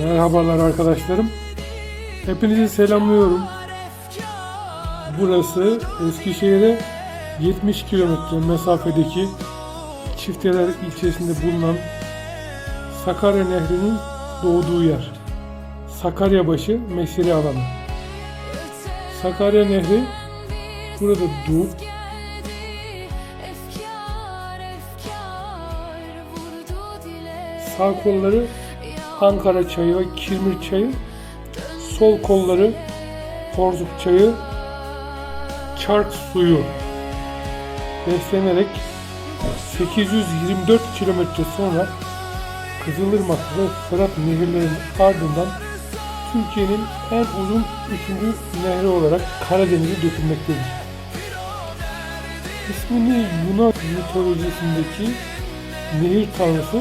Merhabalar arkadaşlarım. Hepinizi selamlıyorum. Burası Eskişehir'e 70 kilometre mesafedeki Çifteler ilçesinde bulunan Sakarya Nehri'nin doğduğu yer. Sakaryabaşı mesire alanı. Sakarya Nehri burada doğup sağ kolları Ankara çayı ve Kirmir çayı, sol kolları Porzuk çayı, Çark suyu beslenerek 824 kilometre sonra Kızılırmak ve Fırat nehirlerinin ardından Türkiye'nin en uzun üçüncü nehri olarak Karadeniz'e dökülmektedir. İsmini Yunan mitolojisindeki nehir tanrısı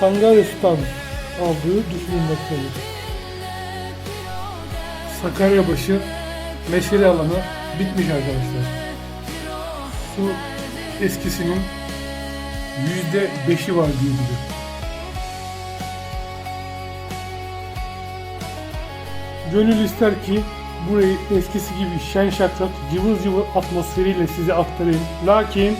Sangares'tan aldığı düşünülmektedir. Sakaryabaşı mesire alanı bitmiş arkadaşlar. Su eskisinin yüzde beşi var diyebilirim. Gönül ister ki burayı eskisi gibi şen şakrak cıvıl cıvıl atmosferiyle size aktarayım. Lakin